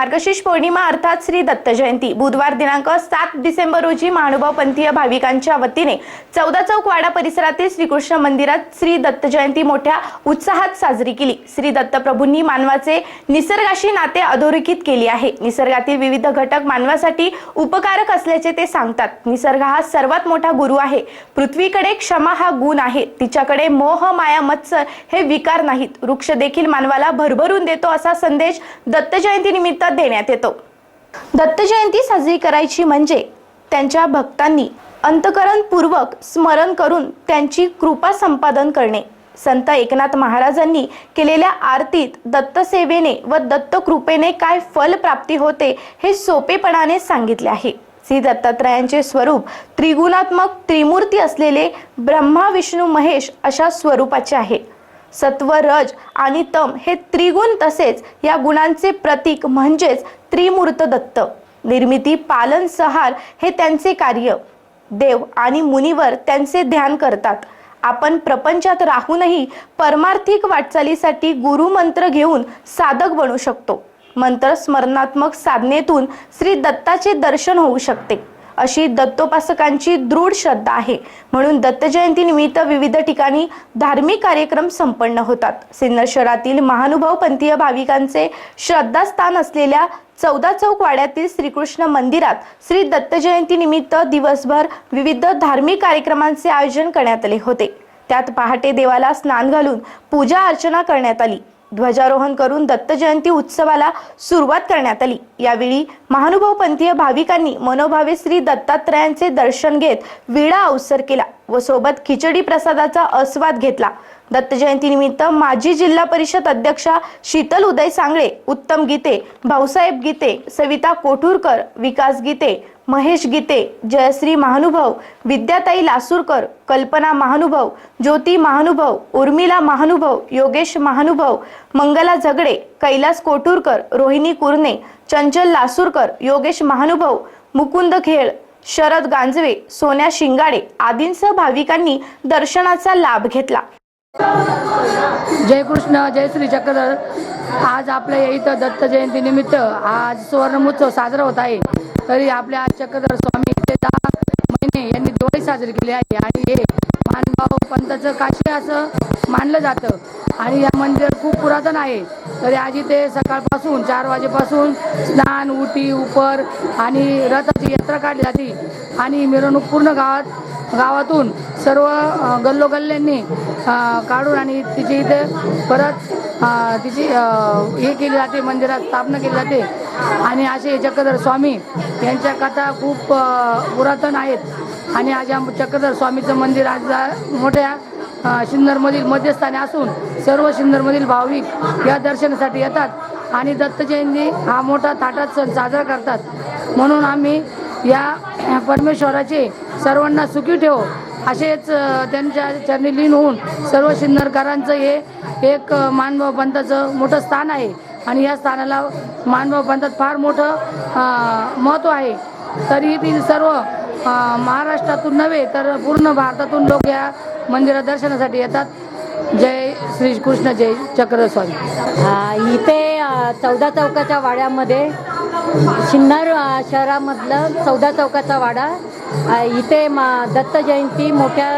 मार्गशीर्ष पौर्णिमा अर्थात श्री दत्त जयंती. बुधवार दिनांक सात डिसेंबर रोजी महानुभाव पंथीय भाविकांच्या वतीने चौदा चौक वाडा परिसरातील श्रीकृष्ण मंदिरात श्री दत्त जयंती मोठ्या उत्साहात साजरी केली. श्री दत्त प्रभूंनी मानवाचे निसर्गाशी नाते अधोरेखित केले आहे. निसर्गातील विविध घटक मानवासाठी उपकारक असल्याचे ते सांगतात. निसर्ग हा सर्वात मोठा गुरु आहे. पृथ्वीकडे क्षमा हा गुण आहे. तिच्याकडे मोह माया मत्सर हे विकार नाहीत. वृक्ष देखील मानवाला भरभरून देतो असा संदेश दत्त जयंती निमित्त देण्यात येतो. दत्त जयंती साजरी करायची म्हणजे त्यांच्या भक्तांनी अंतकरणपूर्वक स्मरण करून त्यांची कृपा संपादन करणे. संत एकनाथ महाराजांनी केलेल्या आरतीत दत्तसेवेने व दत्त कृपेने काय फल प्राप्ती होते हे सोपेपणाने सांगितले आहे. श्री दत्तात्रयांचे स्वरूप त्रिगुणात्मक त्रिमूर्ती असलेले ब्रह्मा विष्णू महेश अशा स्वरूपाचे आहे. सत्व रज आणि तम हे त्रिगुण तसेच या गुणांचे प्रतीक म्हणजेच त्रिमूर्त दत्त निर्मिती पालन सहार हे त्यांचे कार्य. देव आणि मुनीवर त्यांचे ध्यान करतात. आपण प्रपंचात राहूनही परमार्थिक वाटचालीसाठी गुरुमंत्र घेऊन साधक बनू शकतो. मंत्र स्मरणात्मक साधनेतून श्री दत्ताचे दर्शन होऊ शकते. अशी दत्तोपासकांची दृढ श्रद्धा आहे. म्हणून दत्त जयंतीनिमित्त विविध ठिकाणी धार्मिक कार्यक्रम संपन्न होतात. सिन्नर शहरातील महानुभाव पंथीय भाविकांचे श्रद्धास्थान असलेल्या चौदा चौक वाड्यातील श्रीकृष्ण मंदिरात श्री दत्त जयंतीनिमित्त दिवसभर विविध धार्मिक कार्यक्रमांचे आयोजन करण्यात आले होते. त्यात पहाटे देवाला स्नान घालून पूजा अर्चना करण्यात आली. ध्वजारोहण करून दत्तजयंती उत्सवाला सुरुवात करण्यात आली. यावेळी महानुभाव पंथीय भाविकांनी मनोभावे श्री दत्तात्रयांचे दर्शन घेत विडा अवसर केला. व सोबत खिचडी प्रसादाचा आस्वाद घेतला. दत्त निमित्त माजी जिल्हा परिषद अध्यक्षा शीतल उदय सांगळे उत्तम गीते भाऊसाहेब गीते सविता कोठूरकर विकास गीते महेश गीते जयश्री महानुभव विद्याताई लासूरकर कल्पना महानुभव ज्योती महानुभव उर्मिला महानुभव योगेश महानुभव मंगला झगडे कैलास कोठूरकर रोहिणी कुरणे चंचल लासूरकर योगेश महानुभव मुकुंद खेळ शरद गांजवे सोन्या शिंगाडे आदींसह भाविकांनी दर्शनाचा लाभ घेतला. जय कृष्ण जय श्री चक्रधर आज आपल्या इथं दत्त जयंती निमित्त आज सुवर्णमहोत्सव साजरा होत आहे. तरी आपल्या आज चक्रधर स्वामी ते दहा महिने यांनी दिवाळी साजरी केली आहे आणि हे मानभाव पंथाचं काशी असं मानलं जातं. आणि या मंदिर खूप पुरातन आहे. तरी आज इथे सकाळपासून चार वाजेपासून स्नान उटी उपर आणि रथाची यात्रा काढली जाते. आणि मिरवणूक पूर्ण गावात गावातून सर्व गल्लोगल्ल्यांनी काढून आणि तिची इथे परत तिची हे केली जाते मंदिरात स्थापना केली जाते. आणि असे चक्रधर स्वामी यांच्या कथा खूप पुरातन आहेत. आणि आज या चक्रधर स्वामीचं मंदिर आज मोठ्या सिन्नरमधील मध्यस्थानी असून सर्व सिन्नरमधील भाविक या दर्शनासाठी येतात आणि दत्त जयंती हा मोठा थाटात सण साजरा करतात. म्हणून आम्ही या परमेश्वराचे सर्वांना सुखी ठेव असेच त्यांच्या चरणी लीन होऊन सर्व सिन्नरकरांचं हे एक मानभाव पंथाचं मोठं स्थान आहे. आणि या स्थानाला मानभाव पंथात फार मोठं महत्त्व आहे. तरीही सर्व महाराष्ट्रातून नव्हे तर पूर्ण भारतातून लोक या मंदिरात दर्शनासाठी येतात. जय श्री कृष्ण जय चक्रस्वामी. इथे चौदा चौकाच्या वाड्यामध्ये सिन्नर शहरामधलं चौदा चौकाचा वाडा इथे मा दत्त जयंती मोठ्या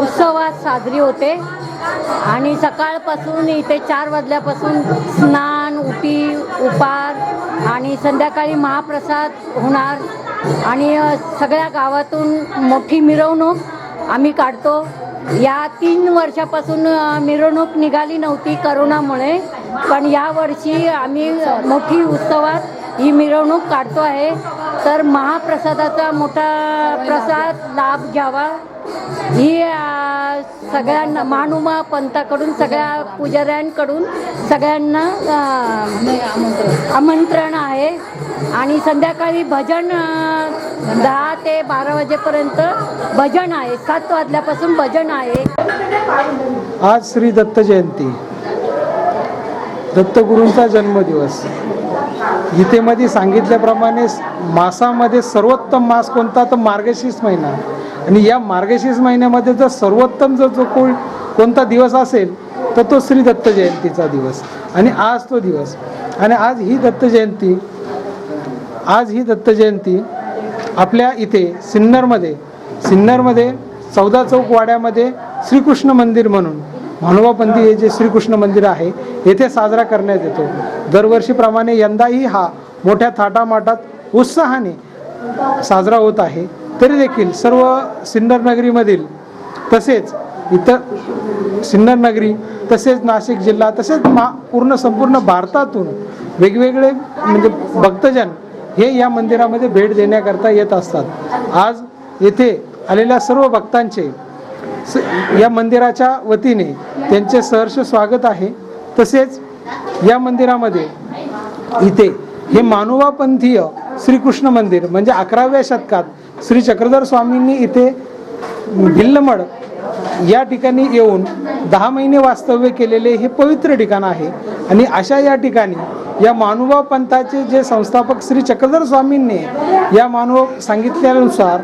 उत्सवात साजरी होते. आणि सकाळपासून इथे चार वाजल्यापासून स्नान उटी उपार आणि संध्याकाळी महाप्रसाद होणार. आणि सगळ्या गावातून मोठी मिरवणूक आम्ही काढतो. या तीन वर्षापासून मिरवणूक निघाली नव्हती करोनामुळे. पण या वर्षी आम्ही मोठी उत्सवात ही मिरवणूक काढतो आहे. तर महाप्रसादाचा मोठा प्रसाद लाभ घ्यावा. ही सगळ्यांना मानुमा पंथाकडून सगळ्या पुजाऱ्यांकडून सगळ्यांना आमंत्रण आहे. आणि संध्याकाळी भजन दहा ते बारा वाजेपर्यंत भजन आहे. सात वाजल्यापासून भजन आहे. आज श्री दत्त जयंती. दत्तगुरूंचा जन्मदिवस. गीतेमध्ये सांगितल्याप्रमाणे मासामध्ये सर्वोत्तम मास कोणता? तर मार्गशीर्ष महिना. आणि या मार्गशीर्ष महिन्यामध्ये जर सर्वोत्तम जर जो कोण कोणता दिवस असेल तर तो श्री दत्त जयंतीचा दिवस. आणि आज तो दिवस. आणि आज ही दत्त जयंती आज ही दत्त जयंती आपल्या इथे सिन्नरमध्ये सिन्नरमध्ये चौदा चौक वाड्यामध्ये श्रीकृष्ण मंदिर म्हणून भानुबापंथी हे जे श्रीकृष्ण मंदिर आहे येथे साजरा करण्यात येतो. दरवर्षीप्रमाणे यंदाही हा मोठ्या थाटामाटात उत्साहाने साजरा होत आहे. तरी देखील सर्व सिन्नर नगरीमधील तसेच इतर सिन्नर नगरी तसेच नाशिक जिल्हा तसेच मा पूर्ण संपूर्ण भारतातून वेगवेगळे म्हणजे भक्तजन हे या मंदिरामध्ये भेट देण्याकरता येत असतात. आज येथे आलेल्या सर्व भक्तांचे स- या मंदिराच्या वतीने त्यांचे सहर्ष स्वागत आहे. तसेच या मंदिरामध्ये इथे हे मानोवापंथीय श्रीकृष्ण मंदिर म्हणजे अकराव्या शतकात श्री चक्रधर स्वामींनी इथे भिल्लमड या ठिकाणी येऊन दहा महिने वास्तव्य केलेले हे पवित्र ठिकाण आहे. आणि अशा या ठिकाणी या मानुभाव पंथाचे जे संस्थापक श्री चक्रधर स्वामींनी या मानव सांगितल्यानुसार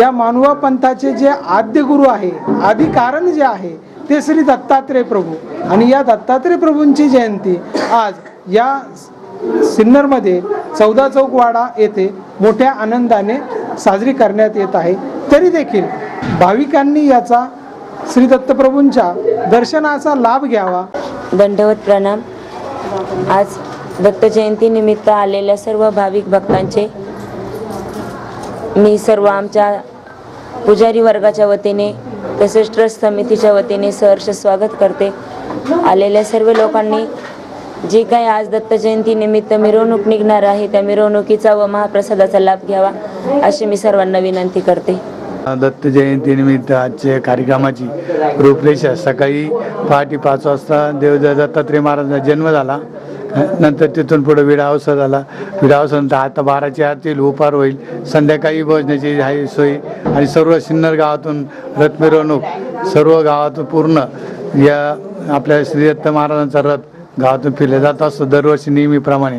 या मानवा पंथाचे जे आद्य गुरु आहे आदिकारण जे आहे ते श्री दत्तात्रय प्रभू. आणि या दत्तात्रय प्रभूंची जयंती आज या सिन्नरमध्ये चौदा चौक वाडा येथे मोठ्या आनंदाने साजरी करण्यात येत आहे. तरी देखील भाविकांनी याचा श्री दत्तप्रभूंच्या दर्शनाचा लाभ घ्यावा. दंडवत प्रणाम. आज दत्त जयंतीनिमित्त आलेल्या सर्व भाविक भक्तांचे मी सर्व आमच्या पुजारी वर्गाच्या वतीने तसेच ट्रस्ट समितीच्या वतीने सहर्ष स्वागत करते. आलेल्या सर्व लोकांनी जे काही आज दत्त जयंतीनिमित्त मिरवणूक निघणार आहे त्या मिरवणुकीचा व महाप्रसादाचा लाभ घ्यावा अशी मी सर्वांना विनंती करते. दत्त जयंतीनिमित्त आजच्या कार्यक्रमाची रूपरेषा सकाळी पहाटे पाच वाजता देव दत्तात्रय महाराजांचा जन्म झाला. नंतर तिथून पुढे विडा झाला. विडा आता बाराची आतील उपार होईल. संध्याकाळी भोजनाची आहे सोयी. आणि सर्व सिन्नर गावातून रथ मिरवणूक सर्व गावातून पूर्ण या आपल्या श्रीदत्त महाराजांचा रथ गावातून फिरला जात असतो दरवर्षी नेहमीप्रमाणे.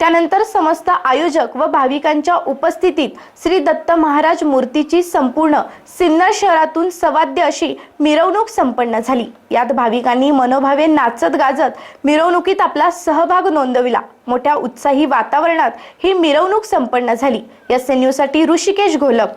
त्यानंतर समस्त आयोजक व भाविकांच्या उपस्थितीत श्री दत्त महाराज मूर्तीची संपूर्ण सिन्नर शहरातून सवाद्य अशी मिरवणूक संपन्न झाली. यात भाविकांनी मनोभावे नाचत गाजत मिरवणुकीत आपला सहभाग नोंदविला. मोठ्या उत्साही वातावरणात ही मिरवणूक संपन्न झाली. या यूसाठी ऋषिकेश घोलप.